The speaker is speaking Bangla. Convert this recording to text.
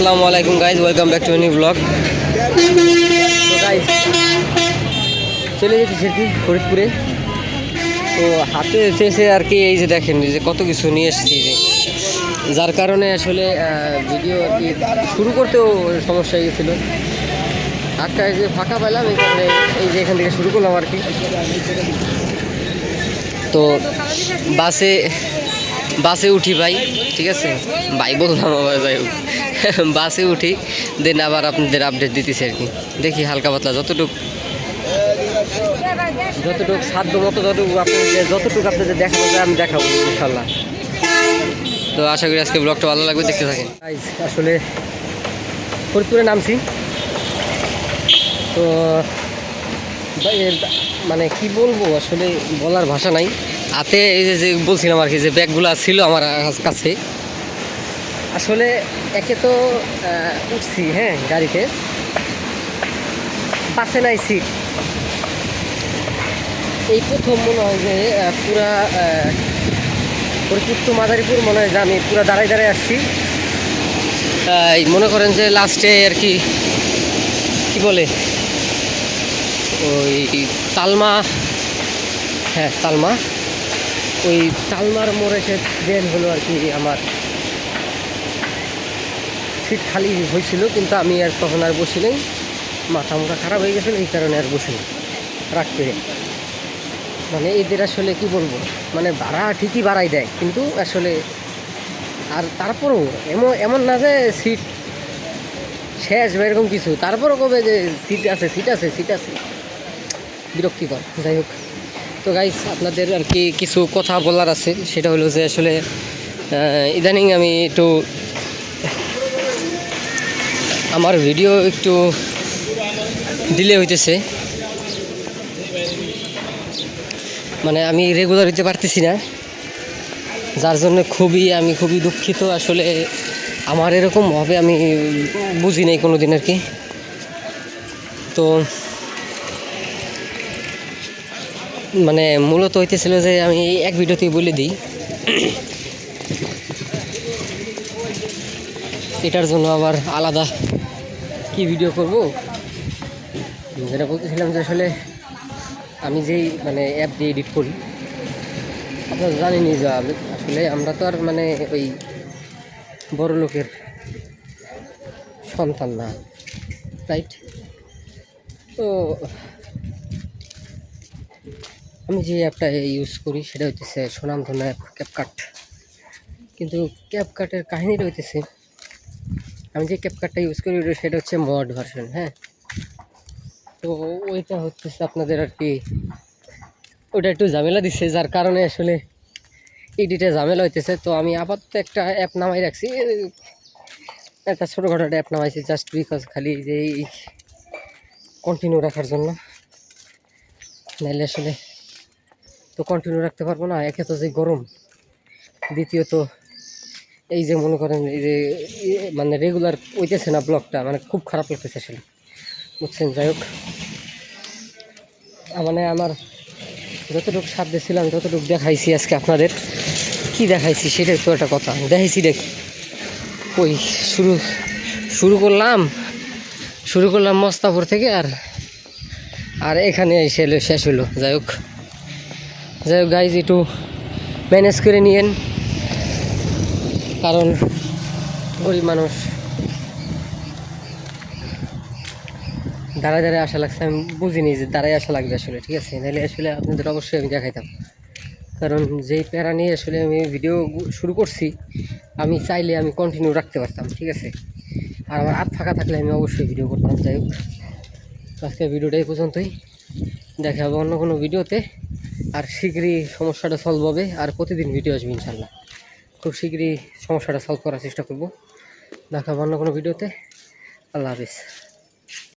আসসালামু আলাইকুম guys welcome back to new blog চলে যেতে সেটি ফরিদপুরে। তো হাতে এসে এসে আর কি এই যে দেখেন যে কত কিছু নিয়ে এসেছি যে। যার কারণে আসলে ভিডিও আর কি শুরু করতেও সমস্যা হয়ে গেছিল। এই যে ফাঁকা পেলাম এই কারণে এই যে এখান থেকে শুরু করলাম আর কি। তো বাসে বাসে উঠি ভাই, ঠিক আছে? ভাই বললাম আবার যাই হোক। বাসে উঠি, দেন আবার আপনাদের আপডেট দিতেছি আর কি। দেখি হালকা পাতলা যতটুকু যতটুকু সাধ্য মতো যতটুকু আপনাদের যতটুকু আপনাদের যায় আমি দেখাবো, ইনশাল্লাহ। তো আশা করি আজকে ব্লগটা ভালো লাগবে, দেখতে থাকেন। আসলে ফরিদপুরে নামছি। তো মানে কি বলব, আসলে বলার ভাষা নাই। হাতে এই যে বলছিলাম আর কি, যে ব্যাগগুলো ছিল আমার কাছে আসলে একে তো উঠছি হ্যাঁ গাড়িতে। পাশে নাই সিট এই প্রথম মনে হয় যে পুরা টু মাদারীপুর মনে হয় যে আমি পুরা দাঁড়ায় দাঁড়ায় আসছি। মনে করেন যে লাস্টে আর কি বলে? ওই তালমা হ্যাঁ তালমা। ওই তালমার মোড়ে এসে দেন হলো আর কি আমার। সিট খালি হয়েছিল, কিন্তু আমি আর তখন আর বসি নাই। মাথা মুখা খারাপ হয়ে গেছিল, এই কারণে আর বসি রাগ করে। মানে এদের আসলে কি বলব? মানে ভাড়া ঠিকই বাড়াই দেয়, কিন্তু আসলে আর তারপরেও এমন এমন না যে সিট শেষ বা এরকম কিছু। তারপরও কবে যে সিট আছে সিট আছে সিট আছে। বিরক্তিকর, যাই হোক। তো গাইস আপনাদের আর কি কিছু কথা বলার আছে, সেটা হলো যে আসলে ইদানিং আমি একটু, আমার ভিডিও একটু ডিলে হইতেছে। মানে আমি রেগুলার দিতে পারতেছি না। যার জন্য খুবই, আমি খুবই দুঃখিত। আসলে আমার এরকম হবে আমি বুঝি নাই কোনো দিন আর কি। তো মানে মূলত হইতেছিল যে আমি এক ভিডিওতেই বলে দিই। এটার জন্য আবার আলাদা কি ভিডিও করব? যেটা বলতেছিলাম যে আসলে আমি যেই মানে অ্যাপ দিয়ে এডিট করি, আপনারা জানেনই যে আসলে আমরা তো আর মানে ওই বড় লোকের সন্তান না রাইট তো আমি যে অ্যাপটা ইউজ করি, সেটা হইতেছে সুনামধন্য অ্যাপ ক্যাপকাট কিন্তু ক্যাপকাটের কাহিনীটা হইতেছে, আমি যে ক্যাপকাটটা ইউজ করি সেটা হচ্ছে মড ভার্সন হ্যাঁ? তো ওইটা হচ্ছে আপনাদের আর কি ওটা একটু ঝামেলা দিচ্ছে যার কারণে আসলে এডিটে ঝামেলা হইতেছে। তো আমি আপাতত একটা অ্যাপ নামাই রাখছি। একটা ছোটোখাটো একটা অ্যাপ নামাইছি জাস্ট বিকজ খালি যে কন্টিনিউ রাখার জন্য। নাইলে আসলে তো কন্টিনিউ রাখতে পারব না, একে তো যে গরম। দ্বিতীয়ত, এই যে মনে করেন, এই যে মানে রেগুলার হইতেছে না ব্লগটা মানে খুব খারাপ লাগতেছে আসলে। বুঝছেন? যাই হোক। মানে আমার যতটুকু সাধ্য ছিলাম ততটুকু দেখাইছি আজকে আপনাদের। কি দেখাইছি সেটাই তো একটা কথা। দেখাইছি দেখ, ওই শুরু শুরু করলাম শুরু করলাম মস্তাপুর থেকে আর আর এখানে এসে শেষ হলো। যাই হোক। যাই হোক গাইজ একটু ম্যানেজ করে নিয়েন। কারণ গরিব মানুষ। দাঁড়ায় দাঁড়ায় আসা লাগছে, আমি বুঝিনি যে দাঁড়ায় আসা লাগবে আসলে, ঠিক আছে? নাহলে আসলে আপনাদের অবশ্যই আমি দেখাইতাম। কারণ যেই প্যারা নিয়ে আসলে আমি ভিডিও শুরু করছি, আমি চাইলে আমি কন্টিনিউ রাখতে পারতাম, ঠিক আছে? আর আমার হাত ফাঁকা থাকলে আমি অবশ্যই ভিডিও করতাম, যাই হোক। আজকে ভিডিওটা এই পর্যন্তই। দেখা হবে অন্য কোনো ভিডিওতে আর শীঘ্রই সমস্যাটা সলভ হবে আর প্রতিদিন ভিডিও আসবে ইনশাল্লাহ খুব শীঘ্রই সমস্যাটা সলভ করার চেষ্টা করব। দেখা অন্য কোনো ভিডিওতে আল্লাহ হাফিজ।